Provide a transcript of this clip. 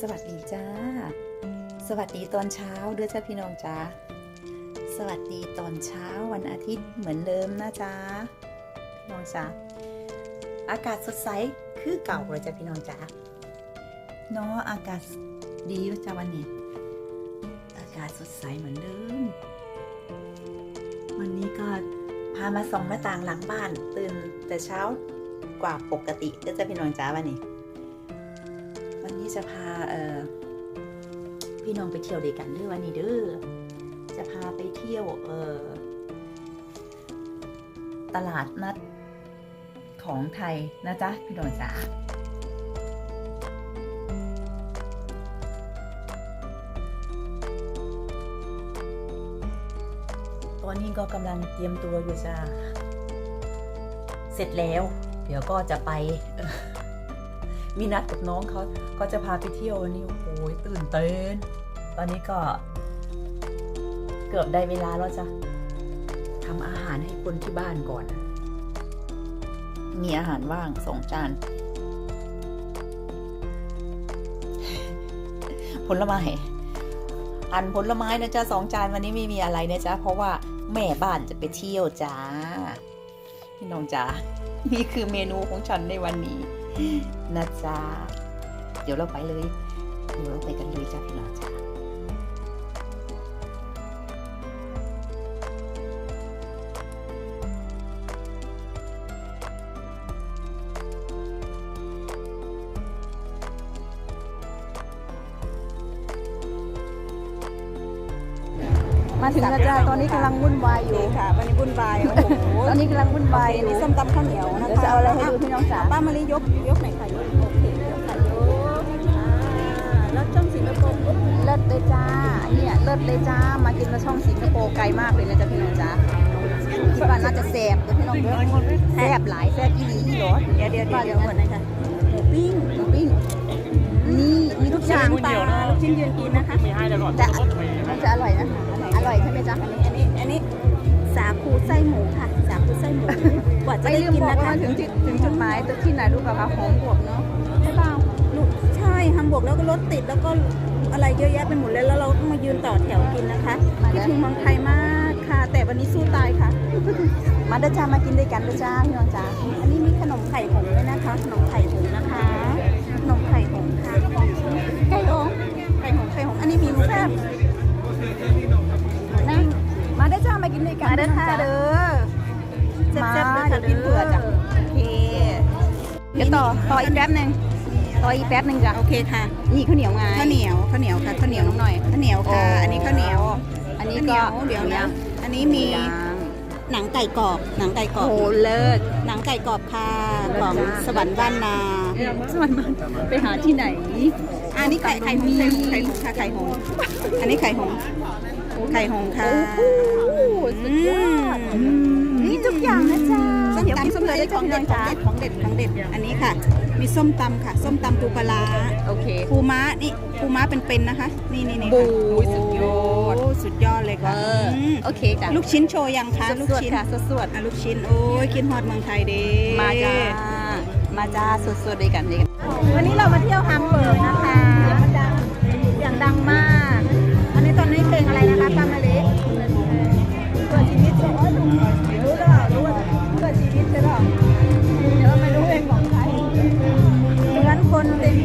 สวัสดีจ้า สวัสดีตอนเช้าเด้อจ้าพี่น้องจ้า สวัสดีตอนเช้าวันอาทิตย์เหมือนเดิมนะจ้าพี่น้องจ้าอากาศสดใสคือเก่าเลยจ้าพี่น้องจ้าเนาะอากาศดีด้วจ้าวันนี้ อากาศสดใสเหมือนเดิม วันนี้ก็พามาส่องหน้าต่างหลังบ้าน ตื่นแต่เช้ากว่าปกติด้อจ้าพี่น้องจ้าวันนี้ นนี้จะพาเออพี่น้องไปเที่ยวด้วยกันเด้อวันนี้เด้อจะพาไปเที่ยวเออตลาดนัดของไทยนะจ๊ะพี่น้องจ๋าตอนนี้ก็กำลังเตรียมตัวอยู่จ้าเสร็จแล้ว เดี๋ยวก็จะไป มีนัดกับน้องเขาก็จะพาไปเที่ยววันนี้โอ้โหตื่นเต้นตอนนี้ก็ เกือบได้เวลาแล้วจ้ะทำอาหารให้คนที่บ้านก่อน มีอาหารว่างสองจาน ผลไม้อันผลไม้นะจ๊ะสองจานวันนี้ไม่มีอะไรนะจ๊ะเพราะว่าแม่บ้านจะไปเที่ยวจ้า พี่น้องจ๋านี่คือเมนูของฉันในวันนี้ นะจ๊ะ เดี๋ยวเราไปเลย เดี๋ยวเราไปกันเลยจ้ะพี่น้องจ้ะ มาถึงแล้วจ้าตอนนี้กำลังวุ่นวายอยู่ค่ะวันนี้วุ่นวายโอ้โหตอนนี้กำลังวุ่นวายอยู่นี่ส้มตำข้าวเหนียวนะคะเดี๋ยวจะเอาอะไรให้ดูพี่น้องจ๋าป้ามะลิยกยกไหนค่ะยกโอเคยกค่ะยกอ่าแล้วช่องสิงคโปร์ปุ๊บเลิศเลยจ้าเนี่ยเลิศเลยจ้ามากินกระช่องสิงคโปร์ไกลมากเลยนะจ๊ะพี่น้องจ้าคิดว่าน่าจะแซ่บเลยพี่น้องเด้อแซ่บหลายแซ่บอีหลีอีหรอเดี๋ยวเดี๋ยวเดี๋ยวเดี๋ยวหมดเลยค่ะหมูปิ้งหมูปิ้งนี่มีทุกอย่างปลาลูกชิ้นยืนกินนะคะ จะมันจะอร่อยนะอร่อยใช่ไหมจ๊ะอันนี้อันนี้อันนี้สาคูไส้หมูค่ะสาคูไส้หมูกว่าจะไม่ได้ลืมกินบอกนะคะว่าถึงจุดถึงจุดหมายที่ไหนรู้ป่ะคะหอมบวบเนาะใช่เปล่าลูกใช่ฮัมบวกแล้วก็รถติดแล้วก็อะไรเยอะแยะไปหมดเลยแล้วเราต้องมายืนต่อแถวกินนะคะคิดถึงเมืองไทยมากค่ะ แต่วันนี้สู้ตายค่ะ มาเด้อจ้ามากินด้วยกันเด้อจ้าพี่น้องจ้าอันนี้มีขนมไข่หงส์ด้วยนะคะ ขนมไข่หงส์นะคะ ต่อต่ออีกแป๊บหนึ่งต่ออีกแป๊บหนึ่งจ้ะโอเคค่ะ นี่ข้าวเหนียวไงข้าวเหนียวข้าวเหนียวค่ะข้าวเหนียวน้องหน่อยข้าวเหนียวค่ะโอ้อันนี้ข้าวเหนียว อันนี้ข้าวก็เหนียวเดี๋ยวนะอันนี้มีย่างหนังไก่กรอบ หนังไก่กรโอ้อบโหเลิศหนังไก่กรอบค่ะของจ้ะสวรรค์บ้านนาสวรรค์มันไปหาที่ไหนอันนี้ไข่ไข่หงส์ไข่หงส์ไข่หงส์ค่ะไข่หงส์อันนี้ไข่หงส์ไข่หงส์ค่ะโอ้โหสุดยอดอืมนี่ทุกอย่างนะจ๊ะ ส้มเดี๋ยวกินตำส้มเผื่อตำได้ของจ้ะเด็ดจ้าของเด็ดของเด็ดของเด็ด อันนี้ค่ะ มีส้มตำค่ะ ส้มตำปูปลาร้าโอเคปูม้านี่ปูม้าเป็นๆนะคะ นี่นี่นี่บูค่ะสุดยอดโอ้สุดยอดเลยเอค่ะอมโอเคจ้ะลูกชิ้นโชว์ยังคะลูกสวดชิ้นๆค่ะสวดอะลูกชิ้นโอ้ยกินฮอดเมืองไทยเด้ๆมาจ้ามาจ้าสดๆด้วยกันด้วยกันวันนี้เรามาเที่ยวฮัมเบิร์กนะคะอย่างดังมาก ข